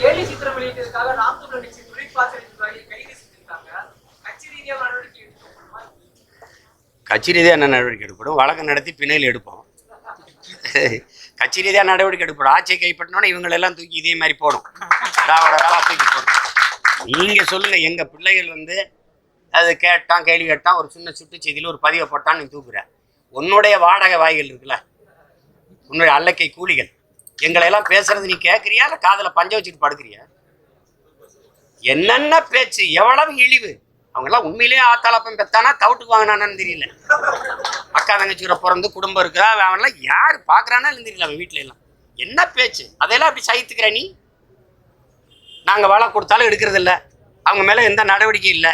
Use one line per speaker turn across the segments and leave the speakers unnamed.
கேலி சித்திரம் வெளியிட்டதுக்காக நாம் தமிழர் கட்சி கைது செஞ்சிருக்காங்க கட்சி ரீதியாக நடவடிக்கை
கட்சி ரீதியாக என்ன நடவடிக்கை எடுப்படும் வழக்கு நடத்தி பிணையில் எடுப்போம். கட்சி ரீதியாக நடவடிக்கை எடுப்படும் ஆட்சியை கைப்பற்றினோன்னே இவங்களெல்லாம் தூக்கி இதே மாதிரி போடும். திராவிட தூக்கி போடும். நீங்கள் சொல்லுங்கள் எங்கள் பிள்ளைகள் வந்து அது கேட்டான் கேள்வி கேட்டான் ஒரு சின்ன சுட்டு செய்தியில் ஒரு பதிவை போட்டான் நீ தூக்குற. உன்னுடைய வாடகை வாய்கள் இருக்குல்ல? உன்னுடைய அல்லக்கை கூலிகள். எங்களை எல்லாம் பேசுறது நீ கேட்குறியா இல்லை காதில் பஞ்ச வச்சுட்டு படுக்கிறியா? என்னென்ன பேச்சு? எவ்வளவு இழிவு? அவங்கெல்லாம் உண்மையிலேயே ஆத்தாளப்பம் பெத்தானா தவிட்டுக்கு வாங்கினானான்னு தெரியல. அக்கா தங்கச்சிக்கிற பிறந்து குடும்பம் இருக்கா? அவன்லாம் யார் பார்க்குறானா தெரியல அவன் வீட்டில எல்லாம். என்ன பேச்சு? அதையெல்லாம் அப்படி சகித்துக்கிற நீ? நாங்கள் வேலை கொடுத்தாலும் எடுக்கிறதில்ல அவங்க மேலே எந்த நடவடிக்கை இல்லை.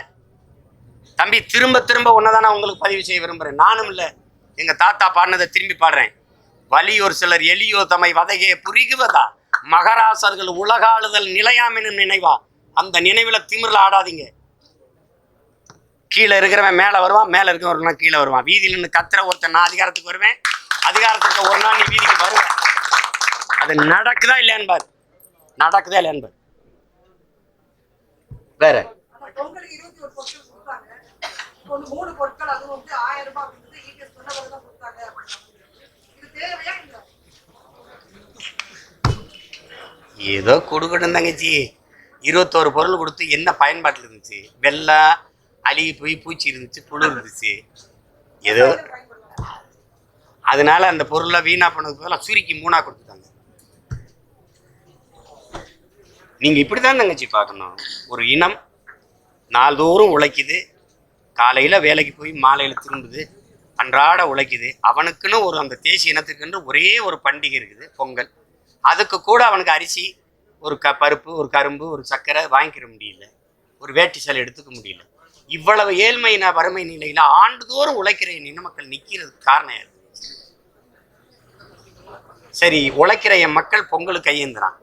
தம்பி திரும்ப திரும்ப ஒன்னதான உங்களுக்கு பதிவு செய்ய விரும்புகிறேன் நானும் இல்லை. எங்கள் தாத்தா பாடினதை திரும்பி பாடுறேன். வலியோர் சிலர் எளியோ தமை வதையே புரிகுவதா? மகராசர்கள் உலகாளுதல் நிலையாமினும் நினைவா? அந்த நினைவில் திமிரில் ஆடாதீங்க. கீழே இருக்கிறவன் மேலே வருவான் மேலே இருக்கிறவன் கீழே வருவான். வீதியில் நின்று கத்துற ஒருத்தன் நான் அதிகாரத்துக்கு வருவேன். அதிகாரத்துக்கு ஒரு நாள் நீ வீதிக்கு வருவேன் அது நடக்குதா இல்லையான்னு பாரு நடக்குதா இல்லையான்னு பாரு வேற?
மூணு பொருட்கள் அது வந்து ஆயிரம் ரூபாய்
ஏதோ கொடுக்கணும் தங்கச்சி இருபத்தோரு பொருள் கொடுத்து என்ன பயன்பாட்டில் இருந்துச்சு? வெள்ளம் அழுகி போய் பூச்சி இருந்துச்சு புழு இருந்துச்சு. ஏதோ அதனால அந்த பொருளை வீணா பண்ணதுக்கு பதிலாக சுருக்கி மூணா கொடுத்துட்டாங்க. நீங்க இப்படிதான் தங்கச்சி பார்க்கணும். ஒரு இனம் நாள்தோறும் உழைக்குது. காலையில வேலைக்கு போய் மாலையில திரும்புது. அன்றாட உழைக்குது. அவனுக்குன்னு ஒரு அந்த தேசிய இனத்துக்குன்னு ஒரே ஒரு பண்டிகை இருக்குது பொங்கல். அதுக்கு கூட அவனுக்கு அரிசி ஒரு க பருப்பு ஒரு கரும்பு ஒரு சர்க்கரை வாங்கிக்கிற முடியல. ஒரு வேட்டி சேலை எடுத்துக்க முடியல. இவ்வளவு ஏழ்மை வறுமை நிலையில் ஆண்டுதோறும் உழைக்கிற என் இன மக்கள் நிற்கிறதுக்கு காரணம் யாரு? சரி உழைக்கிற என் மக்கள் பொங்கலுக்கு கையேந்துறான்.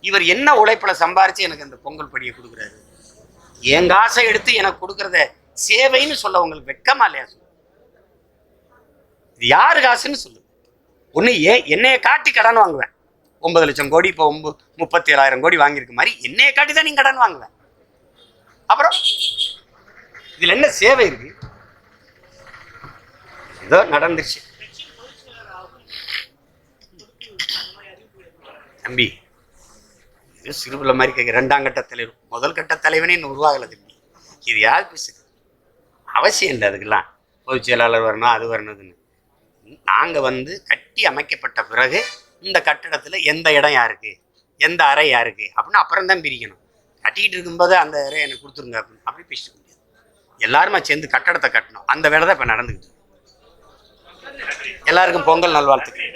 இவர் என்ன உழைப்பில் சம்பாரித்து எனக்கு அந்த பொங்கல் படியை கொடுக்குறாரு? என் காசை எடுத்து எனக்கு கொடுக்கறத சேவைன்னு சொல்ல உங்களுக்கு வெக்கமா இல்லையா சொல்லு? இது யாரு காசுன்னு சொல்லு. ஒன்று ஏன் என்னைய காட்டி கடன் வாங்குவேன். ஒன்பது லட்சம் கோடி இப்போ ஒம்பது முப்பத்தி ஏழாயிரம் கோடி வாங்கியிருக்க மாதிரி என்னைய காட்டி தான் நீங்க கடன் வாங்குவேன் அப்புறம் இதில் என்ன சேவை இருக்கு? ஏதோ நடந்துருச்சு. தம்பி இது சிறுபிள்ளை மாதிரி கேட்க ரெண்டாம் கட்ட தலைவர் முதல் கட்ட தலைவனே இன்னும் உருவாகலை தம்பி. இது யார் பேசுது அவசியம் இல்லை அதுக்கெல்லாம். பொதுச் செயலாளர் வரணும் அது வரணுதுன்னு நாங்கள் வந்து கட்டி அமைக்கப்பட்ட பிறகு இந்த கட்டடத்தில் எந்த இடம் யாருக்கு? எந்த அறை யாருக்கு? அப்படின்னு அப்புறம் தான் பிரிக்கணும். கட்டிக்கிட்டு இருக்கும்போது அந்த அறை எனக்கு கொடுத்துருங்க அப்படின்னு. அப்படி பேசிக்க முடியாது. எல்லாருமே சேர்ந்து கட்டடத்தை கட்டணும். அந்த வேலை தான் இப்போ நடந்துக்கிட்டு எல்லாருக்கும் பொங்கல் நல்வாழ்த்துக்கள்.